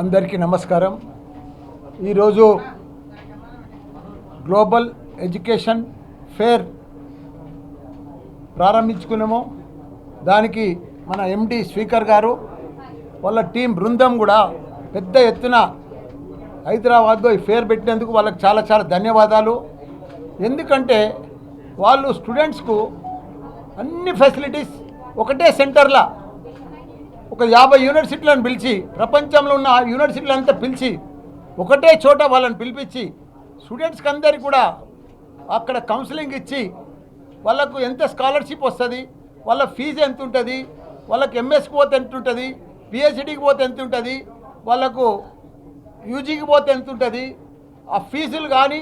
అందరికీ నమస్కారం. ఈరోజు గ్లోబల్ ఎడ్యుకేషన్ ఫేర్ ప్రారంభించుకున్నాము. దానికి మన ఎండి స్పీకర్ గారు వాళ్ళ టీం బృందం కూడా పెద్ద ఎత్తున హైదరాబాద్లో ఈ ఫేర్ పెట్టినందుకు వాళ్ళకి చాలా చాలా ధన్యవాదాలు. ఎందుకంటే వాళ్ళు స్టూడెంట్స్కు అన్ని ఫెసిలిటీస్ ఒకటే సెంటర్లో ఒక యాభై యూనివర్సిటీలను పిలిచి ప్రపంచంలో ఉన్న యూనివర్సిటీలంతా పిలిచి ఒకటే చోట వాళ్ళని పిలిపించి స్టూడెంట్స్కి అందరికి కూడా అక్కడ కౌన్సిలింగ్ ఇచ్చి వాళ్ళకు ఎంత స్కాలర్షిప్ వస్తుంది వాళ్ళ ఫీజు ఎంత ఉంటుంది వాళ్ళకి ఎంఎస్కి పోతే ఎంత ఉంటుంది పిహెచ్డికి పోతే ఎంత ఉంటుంది వాళ్ళకు యూజీకి పోతే ఎంత ఉంటుంది ఆ ఫీజులు కానీ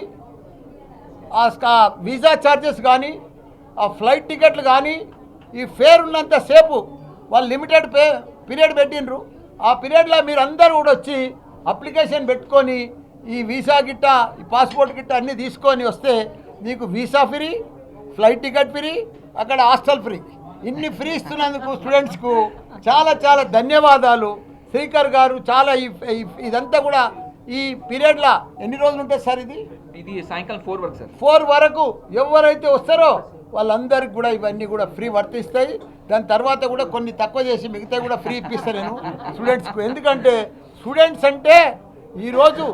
ఆ స్కా- వీసా ఛార్జెస్ కానీ ఆ ఫ్లైట్ టికెట్లు కానీ ఈ ఫేర్ ఉన్నంత సేపు వాళ్ళు లిమిటెడ్ పే పీరియడ్ పెట్టిండ్రు. ఆ పీరియడ్లో మీరు అందరూ కూడా వచ్చి అప్లికేషన్ పెట్టుకొని ఈ వీసా గిట్ట ఈ పాస్పోర్ట్ గిట్ట అన్నీ తీసుకొని వస్తే నీకు visa free flight ticket free అక్కడ హాస్టల్ ఫ్రీ. ఇన్ని ఫ్రీ ఇస్తున్నందుకు స్టూడెంట్స్కు చాలా చాలా ధన్యవాదాలు. శ్రీకర్ గారు చాలా ఇదంతా కూడా ఈ పీరియడ్లో ఎన్ని రోజులు ఉంటుంది సార్ ఇది? ఇది సాయంకాలం ఫోర్ వరకు సార్. ఫోర్ వరకు ఎవరైతే వస్తారో వాళ్ళందరికి కూడా ఇవన్నీ కూడా ఫ్రీ వర్తిస్తాయి. దాని తర్వాత కూడా కొన్ని తక్కువ చేసి మిగతా కూడా ఫ్రీ ఇప్పిస్తాను నేను స్టూడెంట్స్కు ఎందుకంటే స్టూడెంట్స్ అంటే ఈరోజు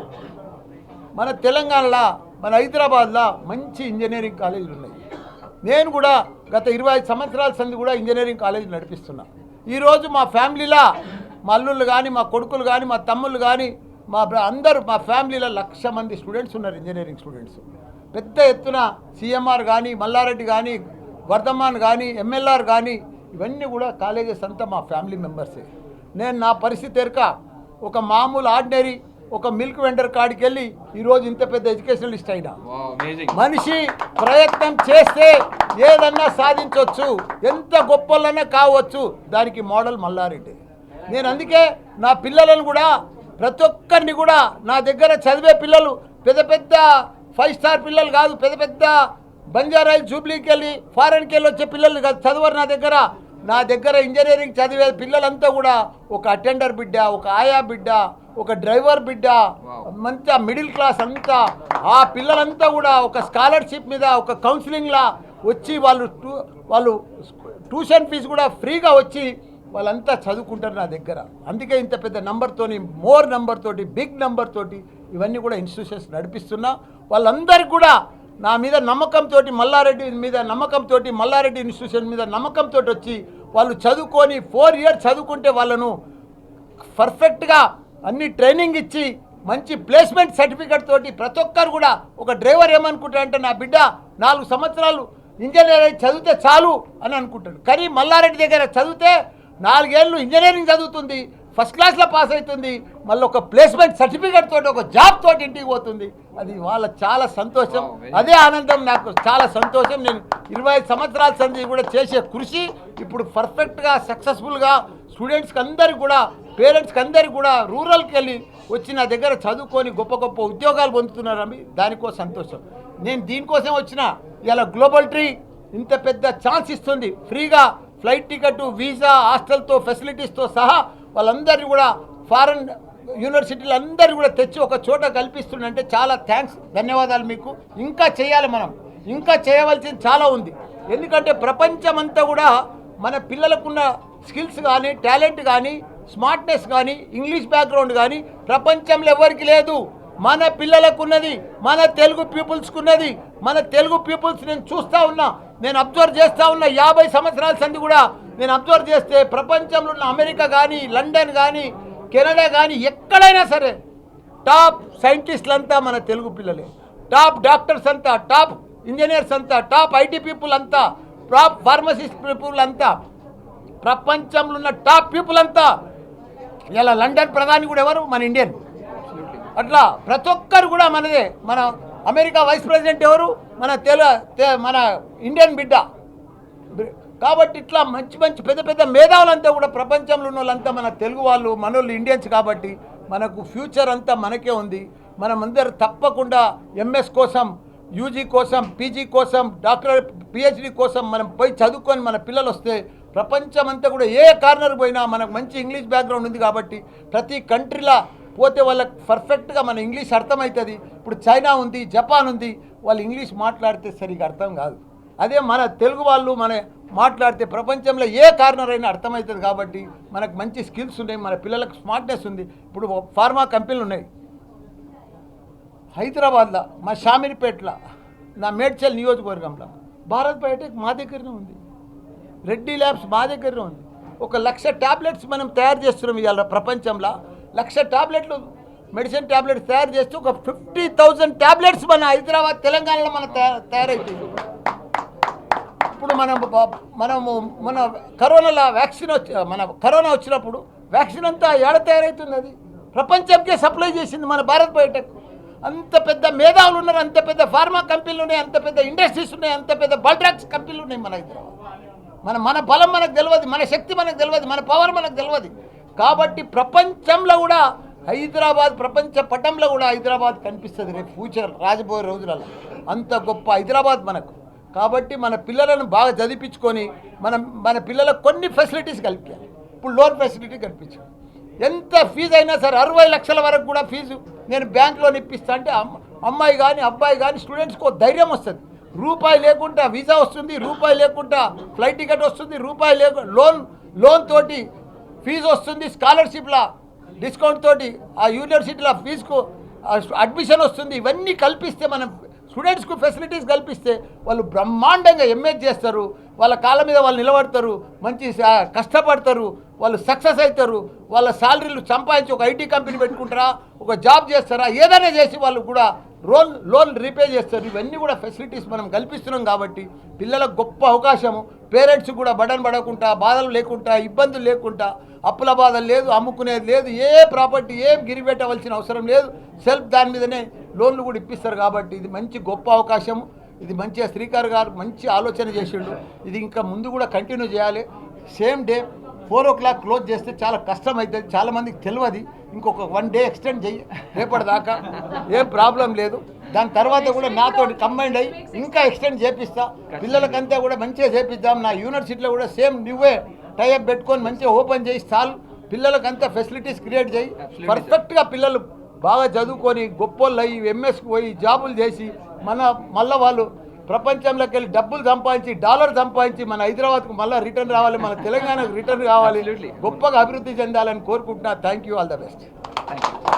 మన తెలంగాణలో మన హైదరాబాద్లో మంచి ఇంజనీరింగ్ కాలేజీలు ఉన్నాయి. నేను కూడా గత ఇరవై ఐదు సంవత్సరాల సంది కూడా ఇంజనీరింగ్ కాలేజీ నడిపిస్తున్నా. ఈరోజు మా ఫ్యామిలీలో మా అల్లుళ్ళు కానీ మా కొడుకులు కానీ మా తమ్ముళ్ళు కానీ మా అందరూ మా ఫ్యామిలీలో లక్ష మంది స్టూడెంట్స్ ఉన్నారు ఇంజనీరింగ్ స్టూడెంట్స్. పెద్ద ఎత్తున సిఎంఆర్ కానీ మల్లారెడ్డి కానీ వర్ధమాన్ కానీ ఎంఎల్ఆర్ కానీ ఇవన్నీ కూడా కాలేజెస్ అంతా మా ఫ్యామిలీ మెంబర్సే. నేను నా పరిస్థితి ఎరక ఒక మామూలు ఆర్డినరీ ఒక మిల్క్ వెండర్ కాడికి వెళ్ళి ఈరోజు ఇంత పెద్ద ఎడ్యుకేషనలిస్ట్ అయినా. మనిషి ప్రయత్నం చేస్తే ఏదన్నా సాధించవచ్చు ఎంత గొప్పలన్నా కావచ్చు దానికి మోడల్ మల్లారెడ్డి. నేను అందుకే నా పిల్లలను కూడా ప్రతి ఒక్కరిని కూడా నా దగ్గర చదివే పిల్లలు పెద్ద పెద్ద ఫైవ్ స్టార్ పిల్లలు కాదు పెద్ద పెద్ద బంజారాయి జూబ్లీకి వెళ్ళి ఫారెన్కి వెళ్ళి వచ్చే పిల్లలు కాదు చదవరు నా దగ్గర. నా దగ్గర ఇంజనీరింగ్ చదివే పిల్లలంతా కూడా ఒక అటెండర్ బిడ్డ ఒక ఆయా బిడ్డ ఒక డ్రైవర్ బిడ్డ మంచిగా మిడిల్ క్లాస్ అంతా. ఆ పిల్లలంతా కూడా ఒక స్కాలర్షిప్ మీద ఒక కౌన్సిలింగ్లా వచ్చి వాళ్ళు వాళ్ళు ట్యూషన్ ఫీజు కూడా ఫ్రీగా వచ్చి వాళ్ళంతా చదువుకుంటారు నా దగ్గర. అందుకే ఇంత పెద్ద నంబర్తోని మోర్ నంబర్ తోటి బిగ్ నంబర్ తోటి ఇవన్నీ కూడా ఇన్స్టిట్యూషన్స్ నడిపిస్తున్నా. వాళ్ళందరికీ కూడా నా మీద నమ్మకంతో మల్లారెడ్డి మీద నమ్మకంతో మల్లారెడ్డి ఇన్స్టిట్యూషన్ మీద నమ్మకంతో వచ్చి వాళ్ళు చదువుకొని ఫోర్ ఇయర్స్ చదువుకుంటే వాళ్ళను పర్ఫెక్ట్గా అన్ని ట్రైనింగ్ ఇచ్చి మంచి ప్లేస్మెంట్ సర్టిఫికేట్ తోటి ప్రతి ఒక్కరు కూడా ఒక డ్రైవర్ ఏమనుకుంటాడంటే నా బిడ్డ నాలుగు సంవత్సరాలు ఇంజనీర్ అయి చదివితే చాలు అని అనుకుంటాడు. కానీ మల్లారెడ్డి దగ్గర చదివితే నాలుగేళ్ళు ఇంజనీరింగ్ చదువుతుంది. ఫస్ట్ క్లాస్లో పాస్ అవుతుంది. మళ్ళీ ఒక ప్లేస్మెంట్ సర్టిఫికేట్ తోటి ఒక జాబ్ తోటి ఇంటికి పోతుంది. అది వాళ్ళ చాలా సంతోషం. అదే ఆనందం నాకు చాలా సంతోషం. నేను ఇరవై ఐదు సంవత్సరాల సంది కూడా చేసే కృషి ఇప్పుడు పర్ఫెక్ట్గా సక్సెస్ఫుల్గా స్టూడెంట్స్కి అందరికి కూడా పేరెంట్స్కి అందరికి కూడా రూరల్కి వెళ్ళి వచ్చి నా దగ్గర చదువుకొని గొప్ప గొప్ప ఉద్యోగాలు పొందుతున్నారని దానికో సంతోషం. నేను దీనికోసం వచ్చిన ఇలా గ్లోబల్ ట్రీ ఇంత పెద్ద ఛాన్స్ ఇస్తుంది. ఫ్రీగా ఫ్లైట్ టికెట్ వీసా హాస్టల్తో ఫెసిలిటీస్తో సహా వాళ్ళందరినీ కూడా ఫారెన్ యూనివర్సిటీలు అందరూ కూడా తెచ్చి ఒక చోట కల్పిస్తుందంటే చాలా థ్యాంక్స్ ధన్యవాదాలు మీకు. ఇంకా చేయాలి మనం. ఇంకా చేయవలసింది చాలా ఉంది. ఎందుకంటే ప్రపంచమంతా కూడా మన పిల్లలకున్న స్కిల్స్ కానీ టాలెంట్ కానీ స్మార్ట్నెస్ కానీ ఇంగ్లీష్ బ్యాక్గ్రౌండ్ కానీ ప్రపంచంలో ఎవరికి లేదు. మన పిల్లలకున్నది మన తెలుగు పీపుల్స్కున్నది మన తెలుగు పీపుల్స్ నేను చూస్తూ ఉన్నా నేను అబ్జర్వ్ చేస్తూ ఉన్నా యాభై సంవత్సరాల సంది కూడా నేను అబ్జర్వ్ చేస్తే ప్రపంచంలో ఉన్న అమెరికా కానీ లండన్ కానీ కెనడా కానీ ఎక్కడైనా సరే టాప్ సైంటిస్టులు అంతా మన తెలుగు పిల్లలే. టాప్ డాక్టర్స్ అంతా టాప్ ఇంజనీర్స్ అంతా టాప్ ఐటీ పీపుల్ అంతా టాప్ ఫార్మసిస్ట్ పీపుల్ అంతా ప్రపంచంలో ఉన్న టాప్ పీపుల్ అంతా. ఇలా లండన్ ప్రధాని కూడా ఎవరు? మన ఇండియన్. అట్లా ప్రతి ఒక్కరు కూడా మనదే. మన అమెరికా వైస్ ప్రెసిడెంట్ ఎవరు? మన తెలు మన ఇండియన్ బిడ్డ. కాబట్టి ఇట్లా మంచి మంచి పెద్ద పెద్ద మేధావులంతా కూడా ప్రపంచంలో ఉన్న వాళ్ళంతా మన తెలుగు వాళ్ళు మనోళ్ళు ఇండియన్స్ కాబట్టి మనకు ఫ్యూచర్ అంతా మనకే ఉంది. మనం తప్పకుండా ఎంఎస్ కోసం యూజీ కోసం పీజీ కోసం డాక్టర్ పిహెచ్డి కోసం మనం పోయి చదువుకొని మన పిల్లలు వస్తే ప్రపంచం అంతా కూడా ఏ కార్నర్ పోయినా మనకు మంచి ఇంగ్లీష్ బ్యాక్గ్రౌండ్ ఉంది కాబట్టి ప్రతి కంట్రీలో పోతే వాళ్ళకి పర్ఫెక్ట్గా మన ఇంగ్లీష్ అర్థమవుతుంది. ఇప్పుడు చైనా ఉంది జపాన్ ఉంది వాళ్ళు ఇంగ్లీష్ మాట్లాడితే సరిగా అర్థం కాదు. అదే మన తెలుగు వాళ్ళు మన మాట్లాడితే ప్రపంచంలో ఏ కార్నర్ అర్థమవుతుంది కాబట్టి మనకు మంచి స్కిల్స్ ఉన్నాయి మన పిల్లలకు స్మార్ట్నెస్ ఉంది. ఇప్పుడు ఫార్మా కంపెనీలు ఉన్నాయి. హైదరాబాద్లో మా షామీర్పేటలో నా మేడ్చల్ నియోజకవర్గంలో భారత్ బయోటెక్ మా దగ్గరనే ఉంది. రెడ్డి ల్యాబ్స్ మా దగ్గరనే ఉంది. ఒక లక్ష ట్యాబ్లెట్స్ మనం తయారు చేస్తున్నాం ఇవాళ ప్రపంచంలో. లక్ష ట్యాబ్లెట్లు మెడిసిన్ టాబ్లెట్స్ తయారు చేస్తూ ఒక ఫిఫ్టీ థౌజండ్ ట్యాబ్లెట్స్ మన హైదరాబాద్ తెలంగాణలో మన తయారైతుంది ఇప్పుడు మనం మనము మన కరోనాలో వ్యాక్సిన్ వచ్చి మన కరోనా వచ్చినప్పుడు వ్యాక్సిన్ అంతా ఏడ తయారవుతుంది అది? ప్రపంచంకే సప్లై చేసింది మన భారత్ బయోటెక్. అంత పెద్ద మేధావులు ఉన్నారు అంత పెద్ద ఫార్మా కంపెనీలు ఉన్నాయి అంత పెద్ద ఇండస్ట్రీస్ ఉన్నాయి అంత పెద్ద బల్డ్రాక్స్ కంపెనీలు ఉన్నాయి మన హైదరాబాద్. మన మన బలం మనకు తెలియదు మన శక్తి మనకు తెలియదు మన పవర్ మనకు తెలియదు కాబట్టి ప్రపంచంలో కూడా హైదరాబాద్ ప్రపంచ పటంలో కూడా హైదరాబాద్ కనిపిస్తుంది రేపు ఫ్యూచర్ రాజబోయే రోజులలో. అంత గొప్ప హైదరాబాద్ మనకు. కాబట్టి మన పిల్లలను బాగా చదివించుకొని మనం మన పిల్లలకు కొన్ని ఫెసిలిటీస్ కల్పించాలి. ఇప్పుడు లోన్ ఫెసిలిటీ కల్పించాలి. ఎంత ఫీజు అయినా సరే అరవై లక్షల వరకు కూడా ఫీజు నేను బ్యాంక్ లోన్ ఇప్పిస్తా అంటే అమ్మ- అమ్మాయి కానీ అబ్బాయి కానీ స్టూడెంట్స్కి ధైర్యం వస్తుంది. రూపాయి లేకుండా వీసా వస్తుంది రూపాయి లేకుండా ఫ్లైట్ టికెట్ వస్తుంది రూపాయి లేకు లోన్ లోన్ తోటి ఫీజు వస్తుంది స్కాలర్షిప్లో డిస్కౌంట్ తోటి ఆ యూనివర్సిటీలో ఫీజుకు అడ్మిషన్ వస్తుంది. ఇవన్నీ కల్పిస్తే మనం స్టూడెంట్స్కు ఫెసిలిటీస్ కల్పిస్తే వాళ్ళు బ్రహ్మాండంగా ఎంఏ చేస్తారు. వాళ్ళ కాళ్ళ మీద వాళ్ళు నిలబడతారు. మంచి కష్టపడతారు. వాళ్ళు సక్సెస్ అవుతారు వాళ్ళ శాలరీలు సంపాదించి ఒక ఐటీ కంపెనీ పెట్టుకుంటారా? ఒక జాబ్ చేస్తారా? ఏదైనా చేసి వాళ్ళు కూడా లోన్ లోన్ రీపే చేస్తారు. ఇవన్నీ కూడా ఫెసిలిటీస్ మనం కల్పిస్తున్నాం కాబట్టి పిల్లలకు గొప్ప అవకాశము. పేరెంట్స్ కూడా బడన్ పడకుండా బాధలు లేకుండా ఇబ్బందులు లేకుండా అప్పుల బాధ లేదు అమ్ముకునేది లేదు ఏ ప్రాపర్టీ ఏం గిరిపెట్టవలసిన అవసరం లేదు. సెల్ఫ్ దాని మీదనే లోన్లు కూడా ఇప్పిస్తారు కాబట్టి ఇది మంచి గొప్ప అవకాశం. ఇది మంచిగా శ్రీకార్ గారు మంచి ఆలోచన చేసిండు. ఇది ఇంకా ముందు కూడా కంటిన్యూ చేయాలి. Same day four o'clock close చేస్తే చాలా కష్టం అవుతుంది చాలామందికి తెలియదు ఇంకొక వన్ డే ఎక్స్టెండ్ చేయి. రేపటి దాకా ఏం ప్రాబ్లం లేదు. దాని తర్వాత కూడా నాతో కంబైండ్ అయ్యి ఇంకా ఎక్స్టెండ్ చేపిస్తా. పిల్లలకంతా కూడా మంచిగా చేపిద్దాం. నా యూనివర్సిటీలో కూడా సేమ్ నువ్వే టైప్ పెట్టుకొని మంచిగా ఓపెన్ చేయి చాలు. పిల్లలకంతా ఫెసిలిటీస్ క్రియేట్ చేయి. పర్ఫెక్ట్గా పిల్లలు బాగా చదువుకొని గొప్పోళ్ళు అయ్యి ఎంఎస్కి పోయి జాబులు చేసి మన మళ్ళీ వాళ్ళు ప్రపంచంలోకి వెళ్ళి డబ్బులు సంపాదించి డాలర్ సంపాదించి మన హైదరాబాద్కు మళ్ళీ రిటర్న్ రావాలి మన తెలంగాణకు రిటర్న్ కావాలి. గొప్పగా అభివృద్ధి చెందాలని కోరుకుంటున్నా. Thank you all the best thank you